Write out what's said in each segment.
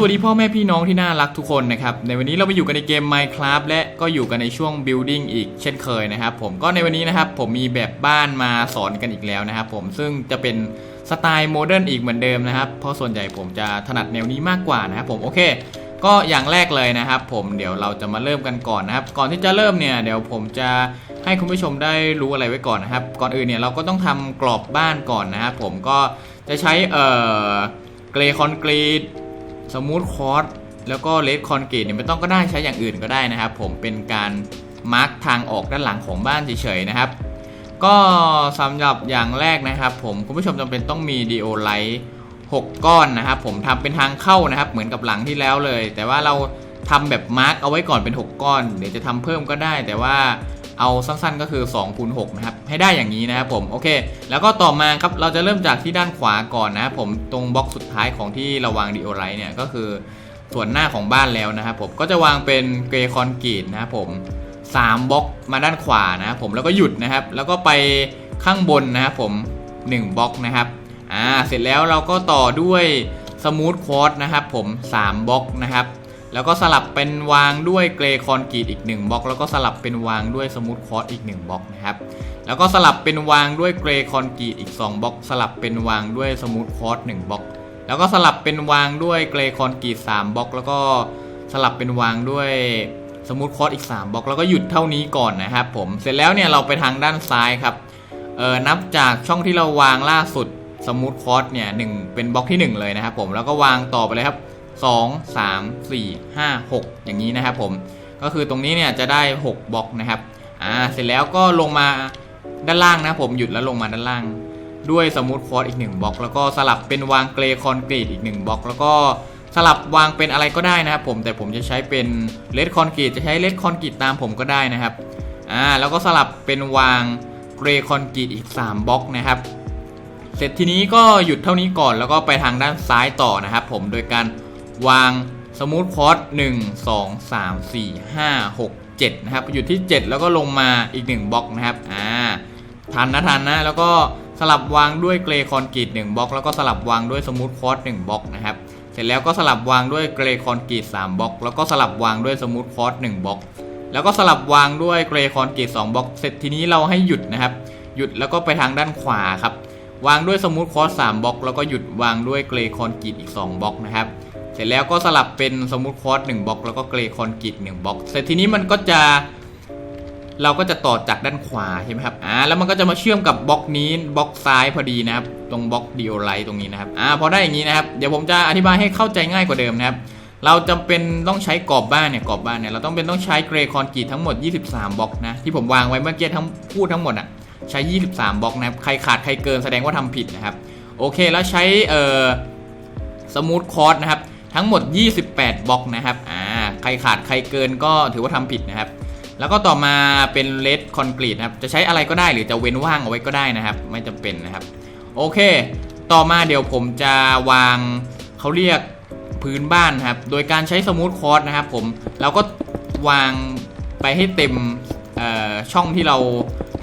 สวัสดีพ่อแม่พี่น้องที่น่ารักทุกคนนะครับ ในวันนี้เรามาอยู่กันในเกม Minecraft และก็อยู่กันในช่วง building อีกเช่นเคยนะครับ ผมก็ในวันนี้นะครับผมมีแบบบ้านมาสอนกันอีกแล้วนะครับผมซึ่งจะเป็นสไตล์โมเดิร์นอีกเหมือนเดิมนะครับ เพราะส่วนใหญ่ผมจะถนัดแนวนี้มากกว่านะครับผมโอเค ก็อย่างแรกเลยนะครับ ผมเดี๋ยวเราจะมาเริ่มกันก่อนนะครับ ก่อนที่จะเริ่มเนี่ยเดี๋ยวผมจะให้คุณผู้ชมได้รู้อะไรไว้ก่อนนะครับ ก่อนอื่นเนี่ยเราก็ต้องทำกรอบบ้านก่อนนะครับผมก็จะใช้เอ่อเกรคอนกรีต สมูทคอร์สแล้วก็เลดคอนกรีตเนี่ยไม่ต้องก็ได้ใช้อย่างอื่นก็ได้นะครับ ผมเป็นการมาร์กทางออกด้านหลังของบ้านเฉยๆนะครับก็สำหรับอย่างแรกนะครับ ผมคุณผู้ชมจำเป็นต้องมีดีโอไลท์6ก้อนนะครับ ผมทำเป็นทางเข้านะครับ เหมือนกับหลังที่แล้วเลย แต่ว่าเราทำแบบมาร์กเอาไว้ก่อนเป็น 6 ก้อน เดี๋ยวจะทำเพิ่มก็ได้ แต่ว่า เอาสั้นๆก็คือ2คูณ6นะครับให้ได้อย่างนี้นะครับผมโอเค แล้วก็ต่อมาครับเราจะเริ่มจากที่ด้านขวาก่อนนะครับผมตรงบล็อกสุดท้ายของที่เราวางดีโอไล่เนี่ยก็คือส่วนหน้าของบ้านแล้วนะครับผมก็จะวางเป็นเกรคอนกรีตนะครับผม3บล็อกมาด้านขวานะครับผมแล้วก็หยุดนะครับ แล้วก็ไปข้างบนนะครับผม1บล็อกนะครับอ่าเสร็จแล้วเราก็ต่อด้วยสมูทคอร์สนะครับผม3บล็อกนะครับ แล้วก็สลับเป็นวางด้วยเกรคอนกรีตอีก1บล็อก แล้วก็สลับเป็นวางด้วยสมูทคอร์สอีก1บล็อกนะครับ แล้วก็สลับเป็นวางด้วยเกรคอนกรีตอีก2บล็อก สลับเป็นวางด้วยสมูทคอร์ส1บล็อก แล้วก็สลับเป็นวางด้วยเกรคอนกรีต3บล็อก แล้วก็สลับเป็นวางด้วยสมูทคอร์สอีก3บล็อก แล้วก็หยุดเท่านี้ก่อนนะครับผม เสร็จแล้วเนี่ยเราไปทางด้านซ้ายครับ เออนับจากช่องที่เราวางล่าสุดสมูทคอร์สเนี่ยหนึ่งเป็นบล็อกที่ 1 เลยนะครับผม แล้วก็วางต่อไปเลยครับ 2 3 4 5 6 อย่างนี้นะครับผมก็คือตรงนี้เนี่ยจะได้ 6บล็อกนะครับอ่าเสร็จแล้วก็ลงมาด้านล่างนะผมหยุดแล้วลงมาด้านล่าง ด้วยสมูทคอร์สอีก1บล็อก แล้วก็สลับเป็นวางเกรคอนกรีตอีก1บล็อก แล้วก็สลับวางเป็นอะไรก็ได้นะครับผมแต่ผมจะใช้เป็นเลดคอนกรีตจะใช้เลดคอนกรีตตามผมก็ได้นะครับอ่าแล้วก็สลับเป็นวางเกรคอนกรีตอีก 3บล็อกนะครับเสร็จทีนี้ก็หยุดเท่านี้ก่อนแล้วก็ไปทางด้านซ้ายต่อนะครับผมโดยการ วางสมูทคอร์สหนึ่งสองสามสี่ห้าหกเจ็ดนะครับหยุดที่ 7 แล้วก็ลงมาอีก 1บล็อกนะครับอ่าทันนะทันนะแล้วก็สลับวางด้วยเกรคอนกรีต1บล็อกแล้วก็สลับวางด้วยสมูทคอร์ส1บล็อกนะครับเสร็จแล้วก็สลับวางด้วยเกรคอนกรีต3บล็อก แล้วก็สลับวางด้วยสมูทคอร์ส1บล็อก แล้วก็สลับวางด้วยเกรคอนกรีต2บล็อก เสร็จทีนี้เราให้หยุดนะครับ หยุดแล้วก็ไปทางด้านขวาครับวางด้วยสมูทคอร์ส3บล็อก แล้วก็หยุดวางด้วยเกรคอนกรีตอีก2บล็อกนะครับ สร็จแล้วก็สลับเป็นสมูทคอร์ส1บล็อกแล้วก็เกรคอนกรีต1บล็อกเสร็จทีนี้มันก็จะ เราก็จะต่อจากด้านขวาใช่ไหมครับอ่าแล้วมันก็จะมาเชื่อมกับบล็อกนี้บล็อกซ้ายพอดีนะครับ ตรงบล็อกดีโอไลท์ตรงนี้นะครับอ่าพอได้อย่างนี้นะครับเดี๋ยวผมจะอธิบายให้เข้าใจง่ายกว่าเดิมนะครับ เราจำเป็นต้องใช้กรอบบ้านเนี่ยกรอบบ้านเนี่ยเราต้องเป็นต้องใช้เกรคอนกรีตทั้งหมด 23บล็อกนะที่ผมวางไว้เมื่อกี้ทั้งพูดทั้งหมดอะใช้ 23บล็อกนะครับใครขาดใครเกินแสดงว่าทำผิดนะครับโอเคแล้วใช้เอ่อสมูทคอร์สนะครับ ทั้งหมด 28บล็อกนะครับอ่าใครขาดใครเกินก็ถือว่าทำผิดนะครับ แล้วก็ต่อมาเป็นเลดคอนกรีตนะครับ จะใช้อะไรก็ได้หรือจะเว้นว่างเอาไว้ก็ได้นะครับ ไม่จำเป็นนะครับ โอเค ต่อมาเดี๋ยวผมจะวางเขาเรียกพื้นบ้านนะครับ โดยการใช้สมูทคอร์สนะครับผมเราก็วางไปให้เต็มอ่อช่องที่เรา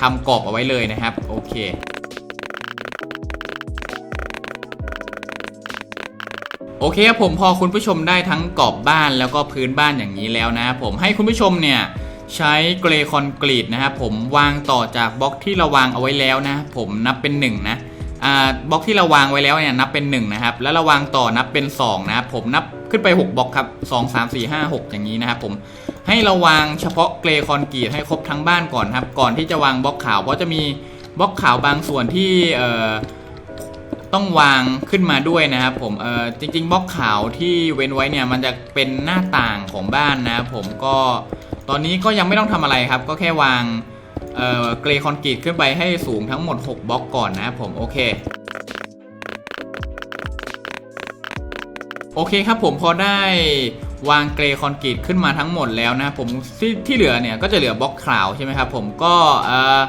ทำกรอบเอาไว้เลยนะครับ โอเค โอเคครับผมพอคุณผู้ชมได้ทั้งกรอบบ้านแล้วก็พื้นบ้านอย่างนี้แล้วนะครับผมให้คุณผู้ชมเนี่ยใช้เกรคอนกรีตนะครับผมวางต่อจากบล็อกที่เราวางเอาไว้แล้วนะผมนับเป็น1นะอ่าบล็อกที่เราวางไว้แล้วเนี่ยนับเป็น1นะครับแล้วเราวางต่อนับเป็น2นะครับผมนับขึ้นไป 6บล็อกครับ2 3 4 5 6 อย่างนี้นะครับผมให้เราวางเฉพาะเกรคอนกรีตให้ครบทั้งบ้านก่อนครับก่อนที่จะวางบล็อกขาวเพราะจะมีบล็อกขาวบางส่วนที่เอ่อ ต้องวางขึ้นมาด้วยนะครับผมเออจริง ๆบล็อกขาวที่เว้นไว้เนี่ยมันจะเป็นหน้าต่างของบ้านนะครับผมก็ตอนนี้ก็ยังไม่ต้องทำอะไรครับ ก็แค่วางเอ่อเกรคอนกรีตขึ้นไปให้สูงทั้งหมด 6บล็อกก่อนนะครับผมโอเคโอเคครับผมพอได้วางเกรคอนกรีตขึ้นมาทั้งหมดแล้วนะผมที่ที่เหลือเนี่ยก็จะเหลือบล็อกขาวใช่ไหมครับผมก็เอ่อ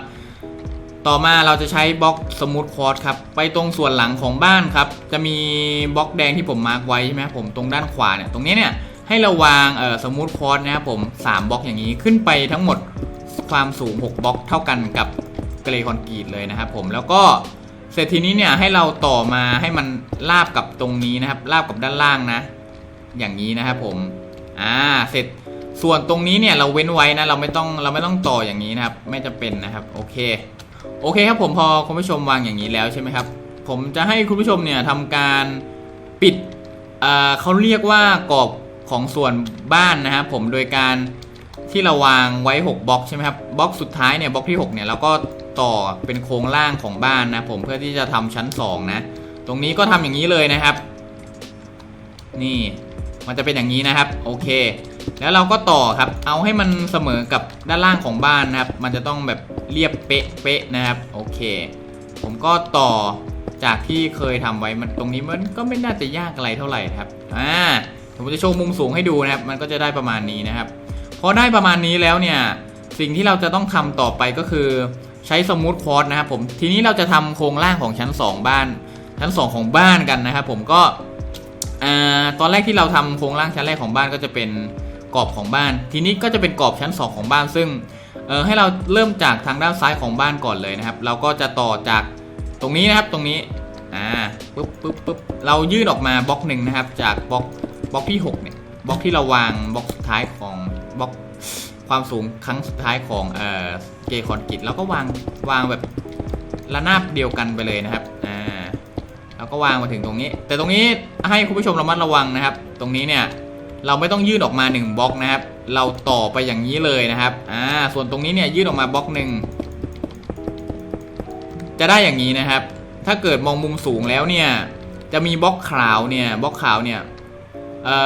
ต่อมาเราจะใช้บล็อกสมูทคอร์สครับไปตรงส่วนหลังของบ้านครับ จะมีบล็อกแดงที่ผมมาร์กไว้ใช่ไหมครับผมตรงด้านขวาเนี่ยตรงนี้เนี่ยให้เราวางเอ่อสมูทคอร์สนะครับผม3บล็อกอย่างนี้ขึ้นไปทั้งหมดความสูง 6บล็อกเท่ากันกับเกรคอนกรีตเลยนะครับผมแล้วก็เสร็จทีนี้เนี่ยให้เราต่อมาให้มันราบกับตรงนี้นะครับราบกับด้านล่างนะ อย่างนี้นะครับผมอ่าเสร็จส่วนตรงนี้เนี่ยเราเว้นไว้นะเราไม่ต้องเราไม่ต้องต่ออย่างนี้นะครับ ไม่จำเป็นนะครับโอเค โอเคครับผมพอคุณผู้ชมวางอย่างนี้แล้วใช่ไหมครับ ผมจะให้คุณผู้ชมเนี่ยทำการปิดเอ่อเขาเรียกว่ากรอบของส่วนบ้านนะครับผมโดยการที่เราวางไว้ 6บล็อกใช่ไหมครับบล็อกสุดท้ายเนี่ยบล็อกที่6เนี่ยเราก็ต่อเป็นโครงล่างของบ้านนะผมเพื่อที่จะทำชั้น 2 นะ ตรงนี้ก็ทำอย่างนี้เลยนะครับ นี่มันจะเป็นอย่างนี้นะครับ โอเค แล้วเราก็ต่อครับ เอาให้มันเสมอกับด้านล่างของบ้านนะครับ มันจะต้องแบบเรียบเป๊ะเป๊ะนะครับ โอเค ผมก็ต่อจากที่เคยทำไว้มันตรงนี้มันก็ไม่น่าจะยากอะไรเท่าไหร่ครับ อ่าผมจะโชว์มุมสูงให้ดูนะครับ มันก็จะได้ประมาณนี้นะครับพอได้ประมาณนี้แล้วเนี่ย สิ่งที่เราจะต้องทำต่อไปก็คือใช้สมูทคอร์สนะครับผม ทีนี้เราจะทำโครงล่างของชั้น 2 บ้าน ชั้น 2 ของบ้านกันนะครับ ผมก็อ่าตอนแรกที่เราทำโครงล่างชั้นแรกของบ้านก็จะเป็น กรอบของบ้าน ทีนี้ก็จะเป็นกรอบชั้น 2 ของบ้าน ซึ่งให้เราเริ่มจากทางด้านซ้ายของบ้านก่อนเลยนะครับ เราก็จะต่อจากตรงนี้นะครับตรงนี้อ่าปุ๊บปุ๊บปุ๊บเรายื่นออกมาบล็อกหนึ่งนะครับ จากบล็อกบล็อกที่6เนี่ยบล็อกที่เราวางบล็อกสุดท้ายของบล็อกความสูงครั้งสุดท้ายของเอ่อเกคอนกรีตเราก็วางวางแบบระนาบเดียวกันไปเลยนะครับอ่าแล้วก็วางมาถึงตรงนี้ แต่ตรงนี้ให้คุณผู้ชมระมัดระวังนะครับ ตรงนี้เนี่ย เราไม่ต้องยื่นออกมา1บล็อกนะครับ เราต่อไปอย่างนี้เลยนะครับ อ่า ส่วนตรงนี้เนี่ยยื่นออกมาบล็อกหนึ่งจะได้อย่างนี้นะครับ ถ้าเกิดมองมุมสูงแล้วเนี่ย จะมีบล็อกขาวเนี่ยบล็อกขาวเนี่ย เอ่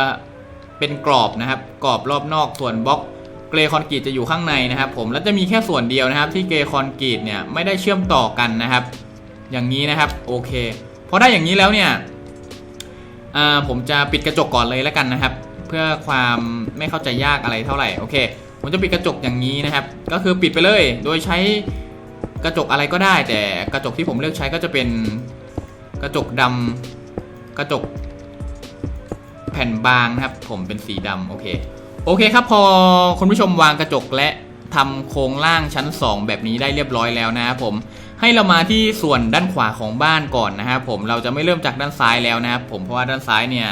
อ เป็นกรอบนะครับ กรอบรอบนอก ส่วนบล็อกเกรย์คอนกรีตจะอยู่ข้างในนะครับ ผม แล้วจะมีแค่ส่วนเดียวนะครับ ที่เกรย์คอนกรีตเนี่ยไม่ได้เชื่อมต่อกันนะครับ อย่างนี้นะครับ โอเค พอได้อย่างนี้แล้วเนี่ย ผมจะปิดกระจกก่อนเลยแล้วกันนะครับ เพื่อความไม่เข้าใจยากอะไรเท่าไหร่โอเค ผมจะปิดกระจกอย่างนี้นะครับ ก็คือปิดไปเลย โดยใช้กระจกอะไรก็ได้ แต่กระจกที่ผมเลือกใช้ก็จะเป็นกระจกดำกระจกแผ่นบางนะครับ ผมเป็นสีดำโอเคโอเคครับพอคุณผู้ชมวางกระจกและทำโครงล่างชั้น 2 แบบนี้ได้เรียบร้อยแล้วนะครับผม ให้เรามาที่ส่วนด้านขวาของบ้านก่อนนะครับผมเราจะไม่เริ่มจากด้านซ้ายแล้วนะครับผมเพราะว่าด้านซ้ายเนี่ย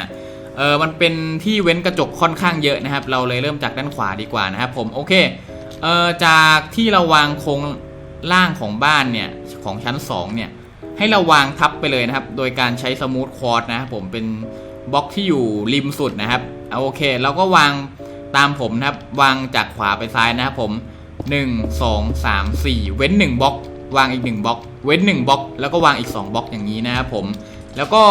เออมันเป็นที่เว้นกระจกค่อนข้างเยอะนะครับ เราเลยเริ่มจากด้านขวาดีกว่านะครับผมโอเคเออจากที่เราวางโครงล่างของบ้านเนี่ยของชั้น 2 เนี่ยให้เราวางทับไปเลยนะครับ โดยการใช้สมูทคอร์ดนะครับผมเป็นบล็อกที่อยู่ริมสุดนะครับเอาโอเคเราก็วางตามผมนะครับ วางจากขวาไปซ้ายนะครับผม 1 2 3 4 เว้น 1บล็อก วางอีก1บล็อกเว้น1บล็อกแล้วก็วางอีก2บล็อกอย่างนี้นะครับผมแล้วก็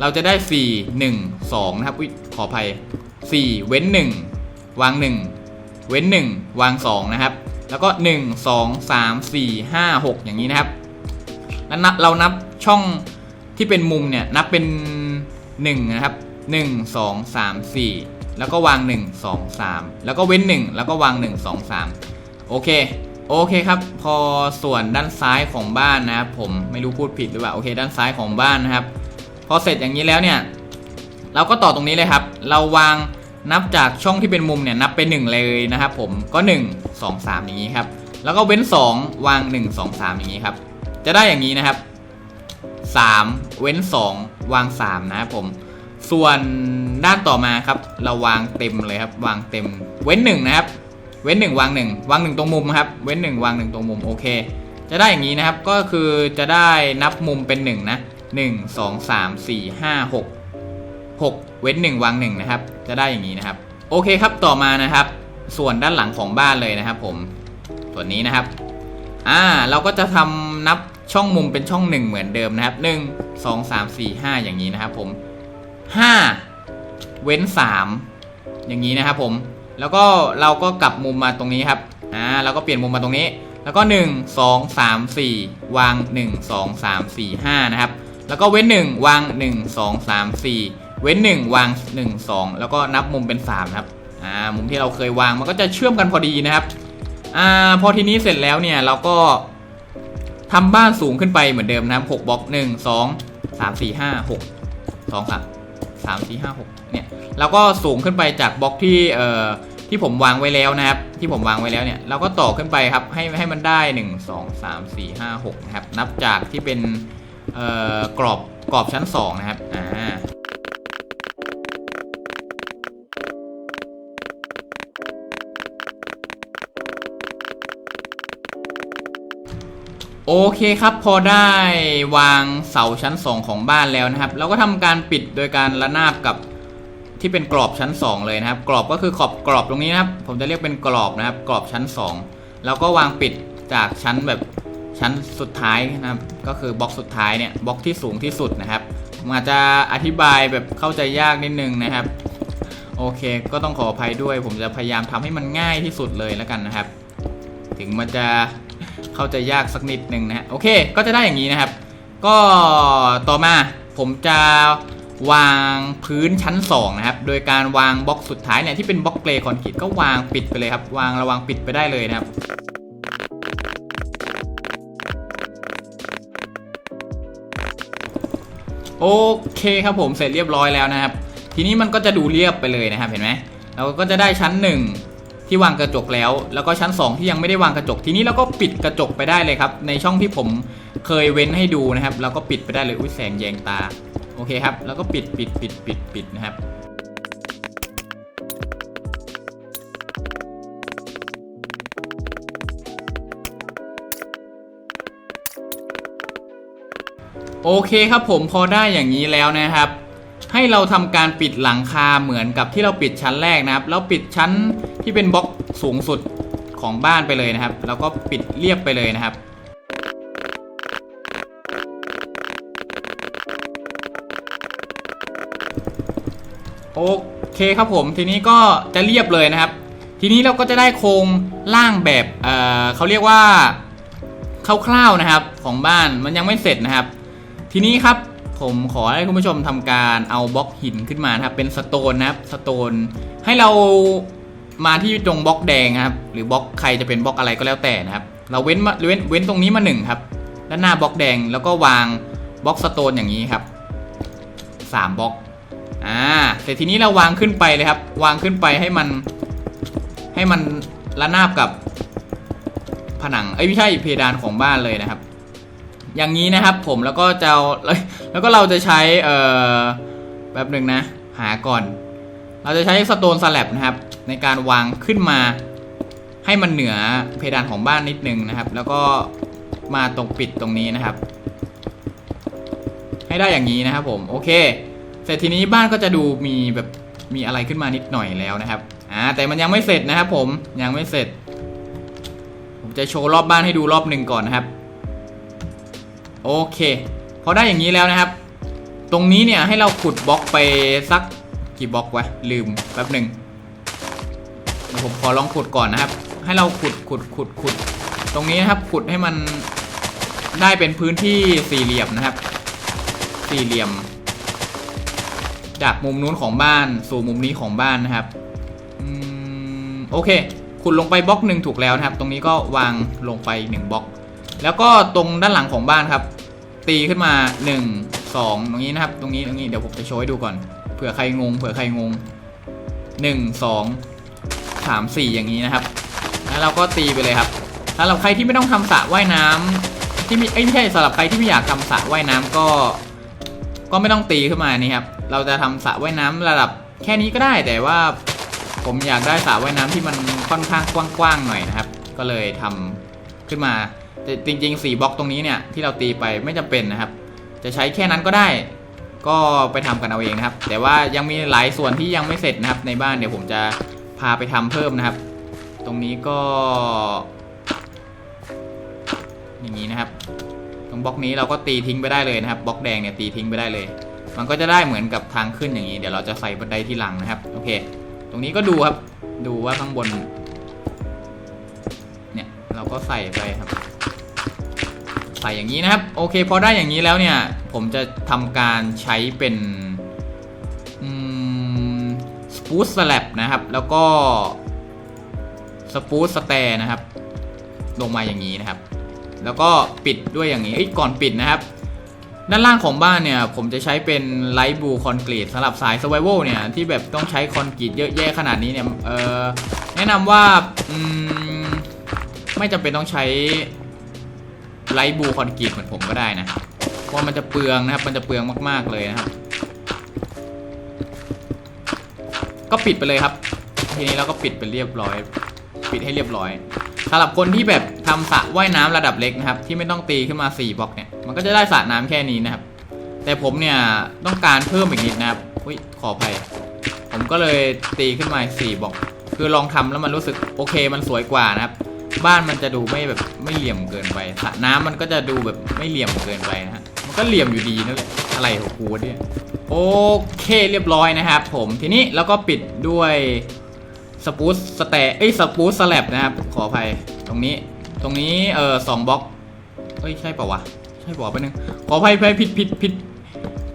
เราจะได้ 4 1 2 นะครับขออภัย 4 เว้น 1 วาง 1 เว้น 1 วาง 2 นะครับ แล้วก็ 1 2 3 4 5 6 อย่างนี้นะครับแล้วนับเรานับช่องที่เป็นมุมเนี่ยนับเป็น 1 นะครับ 1 2 3 4 แล้วก็วาง 1 2 3 แล้วก็เว้น 1 แล้วก็วาง 1 2 3 โอเค โอเคครับ พอส่วนด้านซ้ายของบ้านนะครับผมไม่รู้พูดผิดหรือเปล่าโอเคด้านซ้ายของบ้านนะครับ พอเสร็จอย่างนี้แล้วเนี่ยเราก็ต่อตรงนี้เลยครับ เราวางนับจากช่องที่เป็นมุมเนี่ยนับไป1เลยนะครับผมก็ 1 2 3 อย่างนี้ครับ แล้วก็เว้น 2 วาง 1 2 3 อย่างนี้ครับ จะได้อย่างนี้นะครับ 3 เว้น 2 วาง 3 นะครับผมส่วนด้านต่อมาครับ เราวางเต็มเลยครับ วางเต็มเว้น 1 นะครับ เว้น1วาง1วาง1ตรงมุมครับ เว้น1วาง1ตรงมุมโอเค จะได้อย่างนี้นะครับ ก็คือจะได้นับมุมเป็น1นะ1 2 3 4 5 6 6 เว้น1วาง1นะครับ จะได้อย่างนี้นะครับ โอเคครับ ต่อมานะครับ ส่วนด้านหลังของบ้านเลยนะครับ ผม ส่วนนี้นะครับ อ่า เราก็จะทำนับช่องมุมเป็นช่อง 1 เหมือนเดิมนะครับ 1 2 3 4 5 อย่างนี้นะครับ ผม 5 เว้น 3 อย่างนี้นะครับ ผม แล้วก็เราก็กลับมุมมาตรงนี้ครับอ่าเราก็เปลี่ยนมุมมาตรงนี้ แล้วก็ 1 2 3 4 วาง 1 2 3 4 5 นะครับ แล้วก็เว้น 1 วาง 1 2 3 4 เว้น 1 วาง 1 2 แล้วก็นับมุมเป็น3นะครับอ่ามุมที่เราเคยวางมันก็จะเชื่อมกันพอดีนะครับอ่าพอทีนี้เสร็จแล้วเนี่ยเราก็ทำบ้านสูงขึ้นไปเหมือนเดิมนะครับ6บล็อก1 2 3 4 5 6 2 3 สามสี่ห้าหกเนี่ยแล้วก็สูงขึ้นไปจากบล็อกที่เอ่อที่ผมวางไว้แล้วนะครับ ที่ผมวางไว้แล้วเนี่ยเราก็ต่อขึ้นไปครับให้ให้มันได้ 1 2 3 4 5 6นะครับนับจากที่เป็นเอ่อกรอบกรอบชั้น 2 นะครับอ่า โอเคครับพอได้วางเสาชั้น 2 ของบ้านแล้วนะครับ เราก็ทำการปิดโดยการระนาบกับที่เป็นกรอบชั้น 2 เลยนะครับ กรอบก็คือขอบกรอบตรงนี้นะครับ ผมจะเรียกเป็นกรอบนะครับ กรอบชั้น 2 แล้วก็วางปิดจากชั้นแบบชั้นสุดท้ายนะครับ ก็คือบล็อกสุดท้ายเนี่ยบล็อกที่สูงที่สุดนะครับผมอาจจะอธิบายแบบเข้าใจยากนิดนึงนะครับ โอเค ก็ต้องขออภัยด้วย ผมจะพยายามทำให้มันง่ายที่สุดเลยแล้วกันนะครับ ถึงมันจะ เข้าใจยากสักนิดหนึ่งนะฮะโอเค ก็จะได้อย่างนี้นะครับ ก็ต่อมาผมจะวางพื้นชั้น 2 นะครับ โดยการวางบล็อกสุดท้ายเนี่ยที่เป็นบล็อกเกรย์คอนกรีตก็วางปิดไปเลยครับ วางระวังปิดไปได้เลยนะครับโอเคครับผมเสร็จเรียบร้อยแล้วนะครับ ทีนี้มันก็จะดูเรียบไปเลยนะครับเห็นไหมเราก็จะได้ชั้น 1 ที่วางกระจกแล้ว แล้วก็ชั้น 2 ที่ยังไม่ได้วางกระจกทีนี้เราก็ปิดกระจกไปได้เลยครับ ในช่องที่ผมเคยเว้นให้ดูนะครับเราก็ปิดไปได้เลยอุ้ยแสงแยงตาโอเคครับ แล้วก็ปิดปิดปิดปิดปิดนะครับโอเคครับผมพอได้อย่างนี้แล้วนะครับ ให้เราทำการปิดหลังคาเหมือนกับที่เราปิดชั้นแรกนะครับ แล้วปิดชั้นที่เป็นบล็อกสูงสุดของบ้านไปเลยนะครับ แล้วก็ปิดเรียบไปเลยนะครับโอเคครับผมทีนี้ก็จะเรียบเลยนะครับ ทีนี้เราก็จะได้โครงร่างแบบเเขาเรียกว่าคร่าวๆนะครับของบ้านมันยังไม่เสร็จนะครับ ทีนี้ครับ ผมขอให้คุณผู้ชมทำการเอาบล็อกหินขึ้นมานะครับ เป็นสโตนนะครับสโตน ให้เรามาที่ตรงบล็อกแดงครับ หรือบล็อกใครจะเป็นบล็อกอะไรก็แล้วแต่นะครับ เราเว้นมาเว้นเว้นตรงนี้มาหนึ่งครับ ด้านหน้าบล็อกแดงแล้วก็วางบล็อกสโตนอย่างนี้ครับสามบล็อกอ่าเสร็จทีนี้เราวางขึ้นไปเลยครับ วางขึ้นไปให้มันให้มันระนาบกับผนัง เอ้ยไม่ใช่เพดานของบ้านเลยนะครับ อย่างนี้นะครับผมแล้วก็จะแล้วก็เราจะใช้เอ่อแป๊บหนึ่งนะ หาก่อน เราจะใช้สโตนสลับนะครับ ในการวางขึ้นมาให้มันเหนือเพดานของบ้านนิดนึงนะครับ แล้วก็มาตรงปิดตรงนี้นะครับ ให้ได้อย่างนี้นะครับผมโอเคเสร็จทีนี้บ้านก็จะดูมีแบบมีอะไรขึ้นมานิดหน่อยแล้วนะครับอ่าแต่มันยังไม่เสร็จนะครับผมยังไม่เสร็จ ผมจะโชว์รอบบ้านให้ดูรอบหนึ่งก่อนนะครับ โอเคพอได้อย่างนี้แล้วนะครับ ตรงนี้เนี่ยให้เราขุดบล็อกไปสักกี่บล็อกวะลืมแป๊บหนึ่งผมขอลองขุดก่อนนะครับ ให้เราขุดขุดขุดขุด ตรงนี้นะครับขุดให้มันได้เป็นพื้นที่สี่เหลี่ยมนะครับ สี่เหลี่ยม จากมุมนู้นของบ้านสู่มุมนี้ของบ้านนะครับอโอเค ขุดลงไปบล็อกหนึ่งถูกแล้วนะครับ ตรงนี้ก็วางลงไปหนึ่งบล็อก แล้วก็ตรงด้านหลังของบ้านครับ ตีขึ้นมา 1 2 ตรงนี้นะครับ ตรงนี้ตรงนี้เดี๋ยวผมจะโชว์ให้ดูก่อนเผื่อใครงงเผื่อใครงง 1 2 3 4 อย่างนี้นะครับ แล้วเราก็ตีไปเลยครับสำหรับใครที่ไม่ต้องทำสระว่ายน้ำที่มีไม่ใช่สำหรับใครที่ไม่อยากทำสระว่ายน้ำก็ ก็ไม่ต้องตีขึ้นมานี่ครับ เราจะทำสระว่ายน้ำระดับแค่นี้ก็ได้แต่ว่าผมอยากได้สระว่ายน้ำที่มันค่อนข้างกว้างๆหน่อยนะครับ ก็เลยทำขึ้นมา แต่จริงๆ4บล็อกตรงนี้เนี่ยที่เราตีไปไม่จำเป็นนะครับ จะใช้แค่นั้นก็ได้ ก็ไปทำกันเอาเองนะครับ แต่ว่ายังมีหลายส่วนที่ยังไม่เสร็จนะครับ ในบ้านเดี๋ยวผมจะพาไปทำเพิ่มนะครับ ตรงนี้ก็ อย่างนี้นะครับ ตรงบล็อกนี้เราก็ตีทิ้งไปได้เลยนะครับบล็อกแดงเนี่ยตีทิ้งไปได้เลย มันก็จะได้เหมือนกับทางขึ้นอย่างนี้ เดี๋ยวเราจะใส่บันไดที่หลังนะครับโอเค ตรงนี้ก็ดูครับดูว่าข้างบน เนี่ยเราก็ใส่ไปครับ ใส่อย่างนี้นะครับ โอเคพอได้อย่างนี้แล้วเนี่ย ผมจะทำการใช้เป็นสปูสสลับนะครับ แล้วก็สปูสสแตร์นะครับ ลงมาอย่างนี้นะครับ แล้วก็ปิดด้วยอย่างนี้ก่อนปิดนะครับ ด้านล่างของบ้านเนี่ย ผมจะใช้เป็นไลท์บูคอนกรีตสำหรับสาย s u r v i v a l เนี่ย ที่แบบต้องใช้คอนกรีตเยอะแยะขนาดนี้เนี่ยแนะนำว่ามไม่จำเป็นต้องใช้ ไลท์บูคอนกรีตเหมือนผมก็ได้นะเพราะมันจะเปลืองนะครับ มันจะเปลืองมาก ๆ เลยนะครับ ก็ปิดไปเลยครับ ทีนี้เราก็ปิดไปเรียบร้อย ปิดให้เรียบร้อยสำหรับคนที่แบบททำสระว่ายน้ำระดับเล็กนะครับ ที่ไม่ต้องตีขึ้นมา4บล็อกเนี่ยมันก็จะได้สระน้ำแค่นี้นะครับ แต่ผมเนี่ยต้องการเพิ่มอีกนิดนะครับอุ้ยขออภัยผมก็เลยตีขึ้นมา4บล็อก คือลองทำแล้วมันรู้สึกโอเคมันสวยกว่านะครับ บ้านมันจะดูไม่แบบไม่เหลี่ยมเกินไปสระน้ำมันก็จะดูแบบไม่เหลี่ยมเกินไปนะฮะมันก็เหลี่ยมอยู่ดีนั่นแหละอะไรของกูเนี่ยโอเคเรียบร้อยนะครับผมทีนี้เราก็ปิดด้วยสปูตสแตเอ้ยสปูตสแลบนะครับขออภัยตรงนี้ ตรงนี้เออสองบล็อกเอ้ยใช่ป่าวะใช่ป่าวะไปนึงขออภัยไปผิดผิดผิด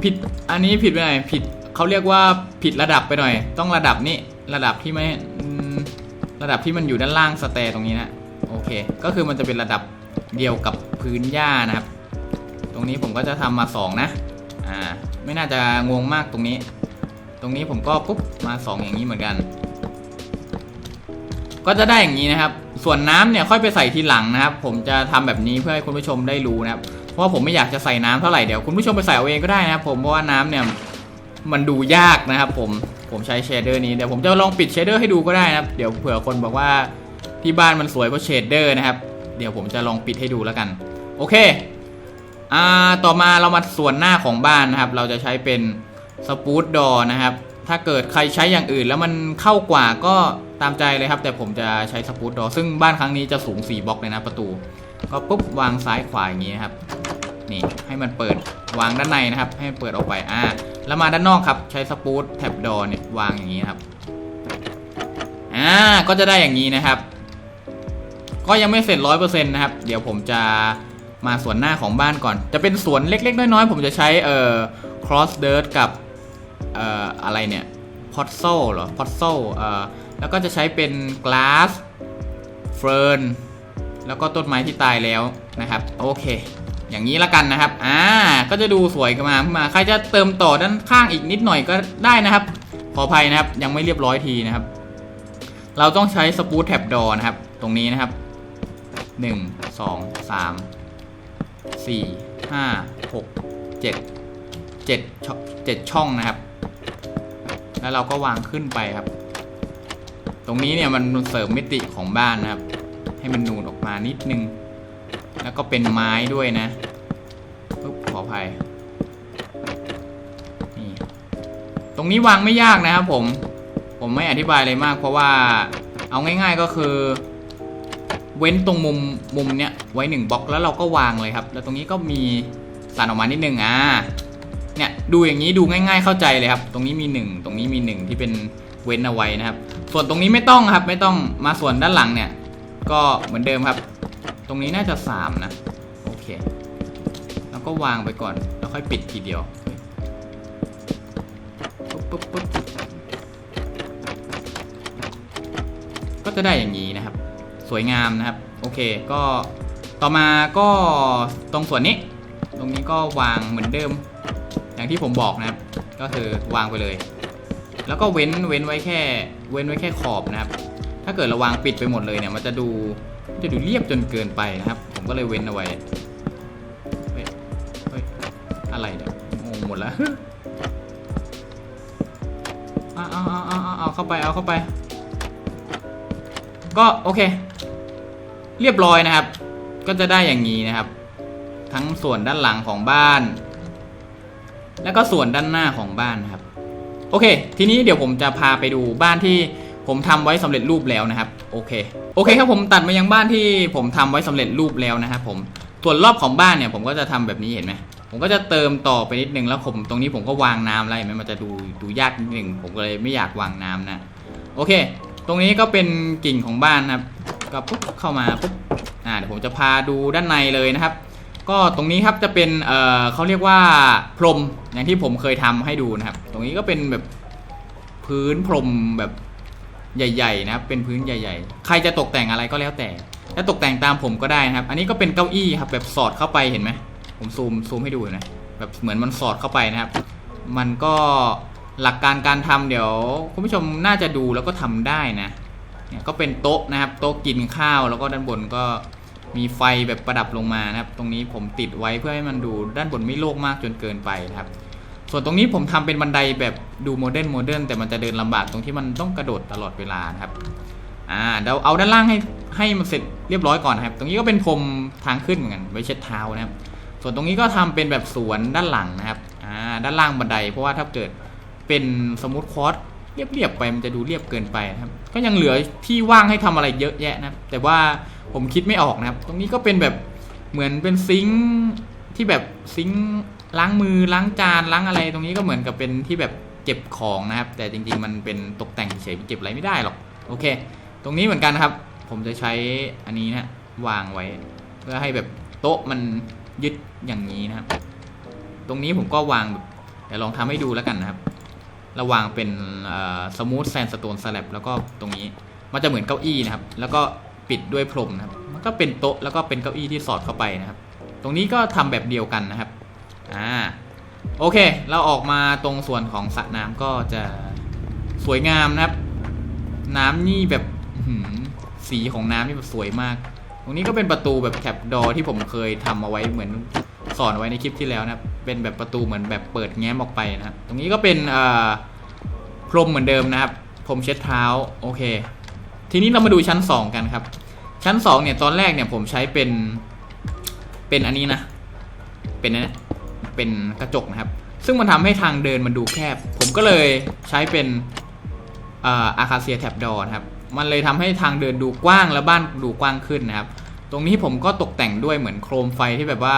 ผิดอันนี้ผิดไปหน่อยผิดเขาเรียกว่าผิดระดับไปหน่อย ต้องระดับนี้ระดับที่ไม่ระดับที่มันอยู่ด้านล่างสแตร์ตรงนี้นะ โอเค ก็คือมันจะเป็นระดับเดียวกับพื้นหญ้านะครับ ตรงนี้ผมก็จะทำมาสองนะ อ่า ไม่น่าจะงงมากตรงนี้ ตรงนี้ผมก็ปุ๊บมาสองอย่างนี้เหมือนกัน ก็จะได้อย่างนี้นะครับ ส่วนน้ำเนี่ยค่อยไปใส่ทีหลังนะครับ ผมจะทำแบบนี้เพื่อให้คุณผู้ชมได้รู้นะครับ เพราะว่าผมไม่อยากจะใส่น้ำเท่าไหร่เดี๋ยวคุณผู้ชมไปใส่เอาเองก็ได้นะครับผมเพราะว่าน้ำเนี่ยมันดูยากนะครับผม ผมใช้เชดเดอร์นี้เดี๋ยวผมจะลองปิดเชดเดอร์ให้ดูก็ได้นะครับ เดี๋ยวเผื่อคนบอกว่า ที่บ้านมันสวยเพราะเชดเดอร์นะครับ เดี๋ยวผมจะลองปิดให้ดูแล้วกัน โอเค อ่า ต่อมาเรามาส่วนหน้าของบ้านนะครับ เราจะใช้เป็นสปูตดอนะครับ ถ้าเกิดใครใช้อย่างอื่นแล้วมันเข้ากว่าก็ตามใจเลยครับ แต่ผมจะใช้สปูตดอซึ่งบ้านครั้งนี้จะสูง 4บล็อกเลยนะประตู ก็ปุ๊บวางซ้ายขวาอย่างนี้นครับ นี่ให้มันเปิดวางด้านในนะครับ ให้มันเปิดออกไปอ่าแล้วมาด้านนอกครับ ใช้สปูตแท็บดอเนี่ยวางอย่างนี้ครับอ่าก็จะได้อย่างนี้นะครับ ก็ยังไม่เสร็จร้อยเปอร์เซ็นต์นะครับ เดี๋ยวผมจะมาส่วนหน้าของบ้านก่อน จะเป็นสวนเล็ก ๆ น้อยๆ ผมจะใช้เอ่อ cross dirt กับเอ่ออะไรเนี่ย pot s o เหรอ pot s o เอ่อแล้วก็จะใช้เป็น glass fern แล้วก็ต้นไม้ที่ตายแล้วนะครับ โอเค อย่างนี้ละกันนะครับ อ่า ก็จะดูสวยขึ้นมาขึ้นมา ใครจะเติมต่อด้านข้างอีกนิดหน่อยก็ได้นะครับ ขออภัยนะครับ ยังไม่เรียบร้อยทีนะครับ เราต้องใช้สปูตแท็บดอนะครับ ตรงนี้นะครับ หนึ่งสองสามสี่ห้าหกเจ็ดเจ็ดช่องเจ็ดช่องนะครับ แล้วเราก็วางขึ้นไปครับ ตรงนี้เนี่ยมันเสริมมิติของบ้านนะครับ ให้มันนูนออกมานิดนึง แล้วก็เป็นไม้ด้วยนะปุ๊บขออภัยนี่ตรงนี้วางไม่ยากนะครับผม ผมไม่อธิบายอะไรมากเพราะว่าเอาง่าย ๆก็คือ เว้นตรงมุมมุมเนี้ยไว้หนึ่งบล็อกแล้วเราก็วางเลยครับ แล้วตรงนี้ก็มีสั่นออกมานิดนึงอ่าเนี่ยดูอย่างนี้ดูง่าย ๆเข้าใจเลยครับ ตรงนี้มีหนึ่งตรงนี้มีหนึ่งที่เป็นเว้นเอาไว้นะครับ ส่วนตรงนี้ไม่ต้องครับไม่ต้องมาส่วนด้านหลังเนี่ย ก็เหมือนเดิมครับ ตรงนี้น่าจะสามนะโอเคแล้วก็วางไปก่อนแล้วค่อยปิดทีเดียวปุ๊บปุ๊บปุ๊บก็จะได้อย่างนี้นะครับ สวยงามนะครับ โอเคก็ต่อมาก็ตรงส่วนนี้ ตรงนี้ก็วางเหมือนเดิม อย่างที่ผมบอกนะครับ ก็คือวางไปเลย แล้วก็เว้นเว้นไว้แค่ เว้นไว้แค่ขอบนะครับ ถ้าเกิดเราวางปิดไปหมดเลยเนี่ย มันจะดูจะดูเรียบจนเกินไปนะครับ ผมก็เลยเว้นเอาไว้เฮ้ยเฮ้ยอะไรเนี่ยงงหมดแล้วเอาเอาเอาเอาเอาเอาเข้าไปเอาเข้าไป ก็โอเค เรียบร้อยนะครับ ก็จะได้อย่างนี้นะครับ ทั้งส่วนด้านหลังของบ้าน แล้วก็ส่วนด้านหน้าของบ้านนะครับ โอเค ทีนี้เดี๋ยวผมจะพาไปดูบ้านที่ผมทำไว้สำเร็จรูปแล้วนะครับ โอเค โอเคครับผมตัดมายังบ้านที่ผมทำไว้สำเร็จรูปแล้วนะครับผมส่วนรอบของบ้านเนี่ยผมก็จะทำแบบนี้เห็นไหมผมก็จะเติมต่อไปนิดนึงแล้วผมตรงนี้ผมก็วางน้ำอะไรเห็นไหมมันจะดูดูยากนิดนึงผมก็เลยไม่อยากวางน้ำนะ โอเค ตรงนี้ก็เป็นกิ่งของบ้านนะครับ ก็ปุ๊บเข้ามาปุ๊บอ่าเดี๋ยวผมจะพาดูด้านในเลยนะครับ ก็ตรงนี้ครับจะเป็นเอ่อเขาเรียกว่าพรมอย่างที่ผมเคยทำให้ดูนะครับ ตรงนี้ก็เป็นแบบพื้นพรมแบบใหญ่ๆนะครับเป็นพื้นใหญ่ๆ ใครจะตกแต่งอะไรก็แล้วแต่ถ้าตกแต่งตามผมก็ได้นะครับ อันนี้ก็เป็นเก้าอี้ครับแบบสอดเข้าไปเห็นไหมผมซูมซูมให้ดูนะแบบเหมือนมันสอดเข้าไปนะครับ มันก็หลักการการทำเดี๋ยวคุณผู้ชมน่าจะดูแล้วก็ทำได้นะ ก็เป็นโต๊ะนะครับ โต๊ะกินข้าวแล้วก็ด้านบนก็มีไฟแบบประดับลงมานะครับ ตรงนี้ผมติดไว้เพื่อให้มันดูด้านบนไม่โล่งมากจนเกินไปนะครับ ส่วนตรงนี้ผมทำเป็นบันไดแบบดูโมเดิร์นโมเดิร์นแต่มันจะเดินลำบากตรงที่มันต้องกระโดดตลอดเวลานะครับอ่าเดี๋ยวเอาด้านล่างให้ให้มันเสร็จเรียบร้อยก่อนนะครับ ตรงนี้ก็เป็นพรมทางขึ้นเหมือนกันไว้เช็ดเท้านะครับ ส่วนตรงนี้ก็ทำเป็นแบบสวนด้านหลังนะครับอ่าด้านล่างบันได เพราะว่าถ้าเกิดเป็นสมูทคอร์ส เรียบๆไปมันจะดูเรียบเกินไปนะครับ ก็ยังเหลือที่ว่างให้ทำอะไรเยอะแยะนะแต่ว่าผมคิดไม่ออกนะครับ ตรงนี้ก็เป็นแบบเหมือนเป็นซิงที่แบบซิงล้างมือล้างจานล้างอะไร ตรงนี้ก็เหมือนกับเป็นที่แบบเก็บของนะครับ แต่จริง ๆ มันเป็นตกแต่งเฉยๆเก็บอะไรไม่ได้หรอกโอเค ตรงนี้เหมือนกันนครับ ผมจะใช้อันนี้นะวางไว้ เพื่อให้แบบโต๊ะมันยึดอย่างนี้นะครับ ตรงนี้ผมก็วางแบบเดี๋ยวลองทำให้ดูแล้วกันนะครับ ราวางเป็นสมูทแซนสโตนสลับแล้วก็ตรงนี้มันจะเหมือนเก้าอี้นะครับ แล้วก็ปิดด้วยพรมนะครับ มันก็เป็นโต๊ะแล้วก็เป็นเก้าอี้ที่สอดเข้าไปนะครับ ตรงนี้ก็ทำแบบเดียวกันนะครับอ่าโอเค เราออกมาตรงส่วนของสระน้ำก็จะสวยงามนะครับ น้ำนี่แบบสีของน้ำนี่แบบสวยมาก ตรงนี้ก็เป็นประตูแบบแคปดอที่ผมเคยทำเอาไว้เหมือนสอนไว้ในคลิปที่แล้วนะครับ เป็นแบบประตูเหมือนแบบเปิดแง้มออกไปนะครับตรงนี้ก็เป็นพรมเหมือนเดิมนะครับพรมเช็ดเท้าโอเค ทีนี้เรามาดูชั้น 2 กันครับ ชั้น2เนี่ยตอนแรกเนี่ยผมใช้เป็นเป็นอันนี้นะ เป็นนะเป็นกระจกนะครับ ซึ่งมันทำให้ทางเดินมันดูแคบ ผมก็เลยใช้เป็นอาคาเซียแท็บดอนะครับ มันเลยทำให้ทางเดินดูกว้างและบ้านดูกว้างขึ้นนะครับ ตรงนี้ผมก็ตกแต่งด้วยเหมือนโครมไฟที่แบบว่า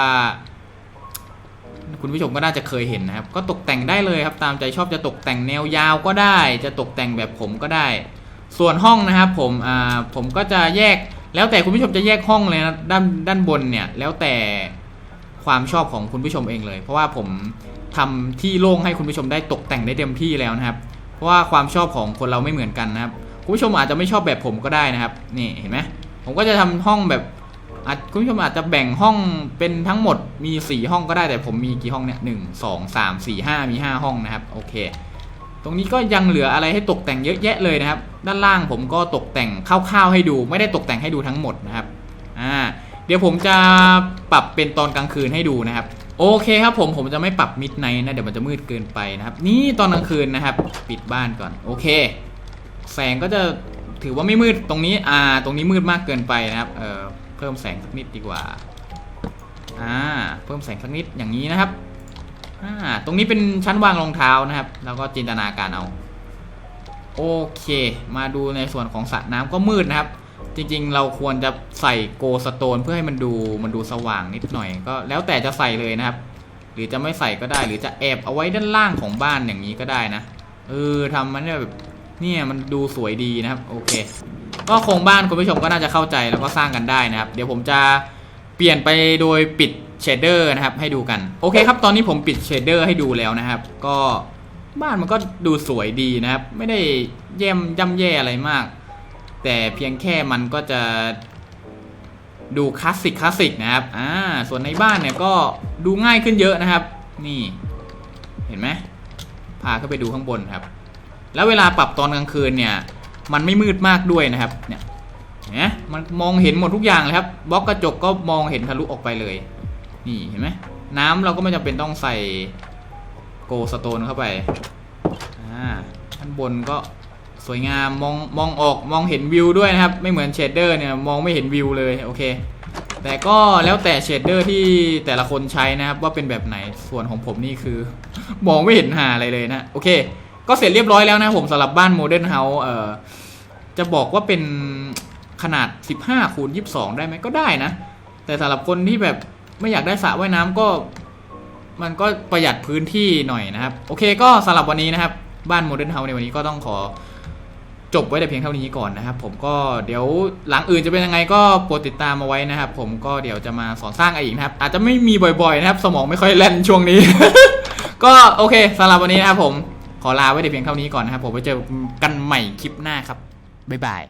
คุณผู้ชมก็น่าจะเคยเห็นนะครับ ก็ตกแต่งได้เลยครับตามใจชอบจะตกแต่งแนวยาวก็ได้ จะตกแต่งแบบผมก็ได้ ส่วนห้องนะครับผมอ่าผมก็จะแยกแล้วแต่คุณผู้ชมจะแยกห้องเลยนะด้านด้านบนเนี่ยแล้วแต่ความชอบของคุณผู้ชมเองเลย เพราะว่าผมทำที่โล่งให้คุณผู้ชมได้ตกแต่งได้เต็มที่แล้วนะครับ เพราะว่าความชอบของคนเราไม่เหมือนกันนะครับคุณผู้ชมอาจจะไม่ชอบแบบผมก็ได้นะครับ นี่เห็นไหมผมก็จะทำห้องแบบ อาจคุณผู้ชมอาจจะแบ่งห้องเป็นทั้งหมดมี 4 ห้องก็ได้แต่ผมมีกี่ห้องเนี่ยหนึ่งสองสามสี่ห้ามี 5 ห้องนะครับโอเค ตรงนี้ก็ยังเหลืออะไรให้ตกแต่งเยอะแยะเลยนะครับ ด้านล่างผมก็ตกแต่งคร่าวๆให้ดู ไม่ได้ตกแต่งให้ดูทั้งหมดนะครับอ่าเดี๋ยวผมจะปรับเป็นตอนกลางคืนให้ดูนะครับ โอเคครับผมผมจะไม่ปรับมิดไนท์นะเดี๋ยวมันจะมืดเกินไปนะครับ นี่ตอนกลางคืนนะครับ ปิดบ้านก่อนโอเค แสงก็จะถือว่าไม่มืดตรงนี้อ่า ตรงนี้มืดมากเกินไปนะครับเออ เพิ่มแสงสักนิดดีกว่า อ่า เพิ่มแสงสักนิดอย่างนี้นะครับ อ่า ตรงนี้เป็นชั้นวางรองเท้านะครับ แล้วก็จินตนาการเอา โอเค มาดูในส่วนของสระน้ำก็มืดนะครับ จริงๆ เราควรจะใส่โกสโตนเพื่อให้มันดูมันดูสว่างนิดหน่อย ก็แล้วแต่จะใส่เลยนะครับ หรือจะไม่ใส่ก็ได้ หรือจะแอบเอาไว้ด้านล่างของบ้านอย่างนี้ก็ได้นะ เออทำมันแบบเนี่ยมันดูสวยดีนะครับ โอเค ก็โครงบ้านคุณผู้ชมก็น่าจะเข้าใจแล้วก็สร้างกันได้นะครับ เดี๋ยวผมจะเปลี่ยนไปโดยปิดเชดเดอร์นะครับให้ดูกัน โอเคครับ ตอนนี้ผมปิดเชดเดอร์ให้ดูแล้วนะครับ ก็บ้านมันก็ดูสวยดีนะครับ ไม่ได้เยี่ยมย่ำแย่อะไรมาก แต่เพียงแค่มันก็จะดูคลาสสิกคลาสสิกนะครับ อ่า ส่วนในบ้านเนี่ยก็ดูง่ายขึ้นเยอะนะครับ นี่ เห็นไหมพาเข้าไปดูข้างบนครับ แล้วเวลาปรับตอนกลางคืนเนี่ย มันไม่มืดมากด้วยนะครับเนี่ยเนไหมมันมองเห็นหมดทุกอย่างเลยครับบล็อกกระจกก็มองเห็นทะลุออกไปเลย นี่เห็นไหมน้ำเราก็ไม่จำเป็นต้องใส่โกสโตนเข้าไปอ่าด้านบนก็สวยงามมองมองออกมองเห็นวิวด้วยนะครับ ไม่เหมือนเชดเดอร์เนี่ยมองไม่เห็นวิวเลยโอเค แต่ก็แล้วแต่เชดเดอร์ที่แต่ละคนใช้นะครับว่าเป็นแบบไหนส่วนของผมนี่คือ มองไม่เห็นหาอะไรเลยนะโอเค ก็เสร็จเรียบร้อยแล้วนะผมสำหรับบ้านโมเดิร์นเฮาส์จะบอกว่าเป็นขนาด 15คูณ22 ได้ไหมก็ได้นะ แต่สำหรับคนที่แบบไม่อยากได้สระว่ายน้ำก็ มันก็ประหยัดพื้นที่หน่อยนะครับ โอเคก็สำหรับวันนี้นะครับ บ้านโมเดิร์นเฮาส์ในวันนี้ก็ต้องขอจบไว้แต่เพียงเท่านี้ก่อนนะครับ ผมก็เดี๋ยวหลังอื่นจะเป็นยังไงก็โปรดติดตามมาไว้นะครับ ผมก็เดี๋ยวจะมาสอนสร้างไรอีกนะครับ อาจจะไม่มีบ่อยๆนะครับ สมองไม่ค่อยแล่นช่วงนี้ ก็โอเคสำหรับวันนี้นะครับผม ขอลาไว้แต่เพียงเท่านี้ก่อนนะครับผมไปเจอกันใหม่คลิปหน้าครับบ๊ายบาย